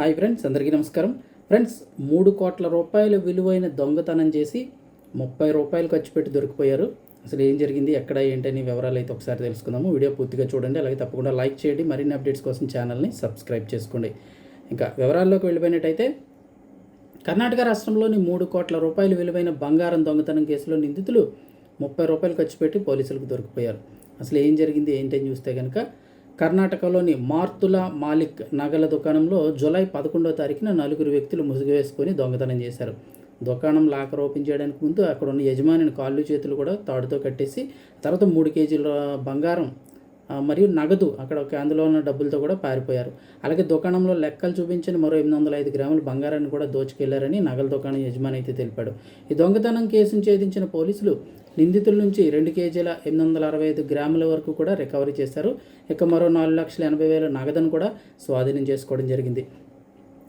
Hi friends అందరికీ నమస్కారం. Friends మూడు కోట్ల రూపాయల విలువైన దొంగతనం చేసి ముప్పై రూపాయలు ఖర్చు పెట్టి దొరికిపోయారు. అసలు ఏం జరిగింది ఎక్కడ ఏంటని వివరాలు అయితే ఒకసారి తెలుసుకుందాము. వీడియో పూర్తిగా చూడండి అలాగే తప్పకుండా లైక్ చేయండి. మరిన్ని అప్డేట్స్ కోసం ఛానల్ని సబ్స్క్రైబ్ చేసుకోండి. ఇంకా వివరాల్లోకి వెళ్ళిపోయినట్టయితే కర్ణాటక రాష్ట్రంలోని మూడు కోట్ల రూపాయల విలువైన బంగారం దొంగతనం కేసులో నిందితులు ముప్పై రూపాయలు ఖర్చు పెట్టి పోలీసులకు దొరికిపోయారు. అసలు ఏం జరిగింది ఏంటని చూస్తే కనుక కర్ణాటకలోని మార్తుల మాలిక్ నగల దుకాణంలో జూలై పదకొండో తారీఖున నలుగురు వ్యక్తులు ముసుగు వేసుకొని దొంగతనం చేశారు. దుకాణం లాకర్ ఓపెన్ చేయడానికి ముందు అక్కడ ఉన్న యజమానిని కాళ్ళు చేతులు కూడా తాడుతో కట్టేసి తర్వాత మూడు కేజీల బంగారం మరియు నగదు అక్కడ ఒక అందులో ఉన్న డబ్బులతో కూడా పారిపోయారు. అలాగే దుకాణంలో లెక్కలు చూపించిన మరో ఎనిమిది వందల ఐదు గ్రాముల బంగారాన్ని కూడా దోచుకెళ్ళారని నగల దుకాణం యజమాని అయితే తెలిపాడు. ఈ దొంగతనం కేసును ఛేదించిన పోలీసులు నిందితుల నుంచి రెండు కేజీల ఎనిమిది వందల అరవై ఐదు గ్రాముల వరకు కూడా రికవరీ చేశారు. ఇక మరో నాలుగు లక్షల ఎనభై వేల నగదును కూడా స్వాధీనం చేసుకోవడం జరిగింది.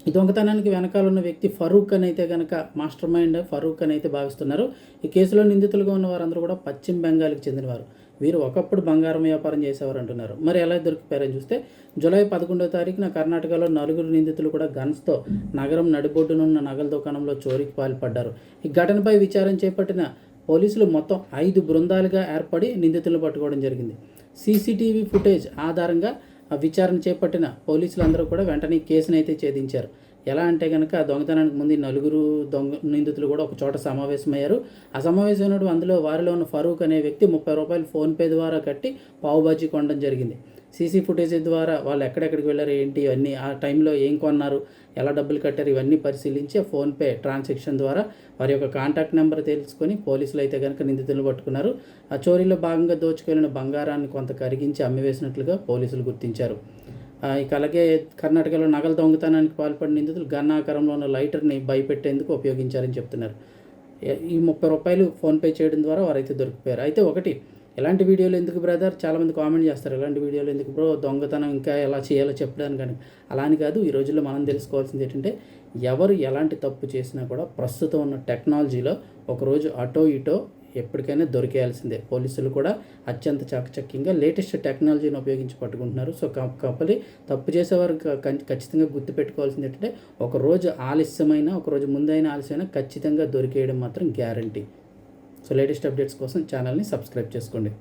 ఈ దొంగతనానికి వెనకాల ఉన్న వ్యక్తి ఫరూక్ అని అయితే కనుక మాస్టర్ మైండ్ ఫరూక్ అని అయితే భావిస్తున్నారు. ఈ కేసులో నిందితులుగా ఉన్న వారందరూ కూడా పశ్చిమ బెంగాల్కి చెందినవారు. వీరు ఒకప్పుడు బంగారం వ్యాపారం చేసేవారు అంటున్నారు. మరి ఎలా దొరికిపోయారని చూస్తే జూలై పదకొండవ తారీఖున కర్ణాటకలో నలుగురు నిందితులు కూడా గన్స్తో నగరం నడిబొడ్డునున్న నగల దుకాణంలో చోరీకి పాల్పడ్డారు. ఈ ఘటనపై విచారణ చేపట్టిన పోలీసులు మొత్తం ఐదు బృందాలుగా ఏర్పడి నిందితులను పట్టుకోవడం జరిగింది. సీసీటీవీ ఫుటేజ్ ఆధారంగా ఆ విచారణ చేపట్టిన పోలీసులందరూ కూడా వెంటనే కేసునైతే అయితే ఛేదించారు. ఎలా అంటే కనుక దొంగతనానికి ముందు నలుగురు దొంగ నిందితులు కూడా ఒక చోట సమావేశమయ్యారు. ఆ సమావేశమైనప్పుడు అందులో వారిలో ఉన్న ఫరూక్ అనే వ్యక్తి ముప్పై రూపాయలు ఫోన్పే ద్వారా కట్టి పావుబాజీ కొనడం జరిగింది. సీసీ ఫుటేజ్ ద్వారా వాళ్ళు ఎక్కడెక్కడికి వెళ్ళారు ఏంటి ఇవన్నీ ఆ టైంలో ఏం కొన్నారు ఎలా డబ్బులు కట్టారు ఇవన్నీ పరిశీలించి ఫోన్పే ట్రాన్సాక్షన్ ద్వారా వారి యొక్క కాంటాక్ట్ నెంబర్ తెలుసుకొని పోలీసులు అయితే కనుక నిందితులను పట్టుకున్నారు. ఆ చోరీలో భాగంగా దోచుకెళ్ళిన బంగారాన్ని కొంత కరిగించి అమ్మివేసినట్లుగా పోలీసులు గుర్తించారు. ఇక అలాగే కర్ణాటకలో నగల దొంగతనానికి పాల్పడిన నిందితులు గన్ ఆకారంలో ఉన్న లైటర్ని భయపెట్టేందుకు ఉపయోగించారని చెప్తున్నారు. ఈ ముప్పై రూపాయలు ఫోన్పే చేయడం ద్వారా వారైతే దొరికిపోయారు. అయితే ఒకటి ఎలాంటి వీడియోలు ఎందుకు బ్రదర్? చాలామంది కామెంట్ చేస్తారు ఎలాంటి వీడియోలు ఎందుకు బ్రో? దొంగతనం ఇంకా ఎలా చేయాలో చెప్పడానికి కానీ. అలా అని కాదు ఈ రోజుల్లో మనం తెలుసుకోవాల్సింది ఏంటంటే ఎవరు ఎలాంటి తప్పు చేసినా కూడా ప్రస్తుతం ఉన్న టెక్నాలజీలో ఒకరోజు అటో ఇటో ఎప్పటికైనా దొరికేయాల్సిందే. పోలీసులు కూడా అత్యంత చాకచక్యంగా లేటెస్ట్ టెక్నాలజీని ఉపయోగించి పట్టుకుంటున్నారు. సో క- తప్పు చేసేవారు ఖచ్చితంగా గుర్తుపెట్టుకోవాల్సింది ఏంటంటే ఒకరోజు ఆలస్యమైన ఒకరోజు ముందైన ఆలస్యమైన ఖచ్చితంగా దొరికేయడం మాత్రం గ్యారంటీ. సో లేటెస్ట్ అప్డేట్స్ కోసం ఛానల్ని సబ్స్క్రైబ్ చేసుకోండి.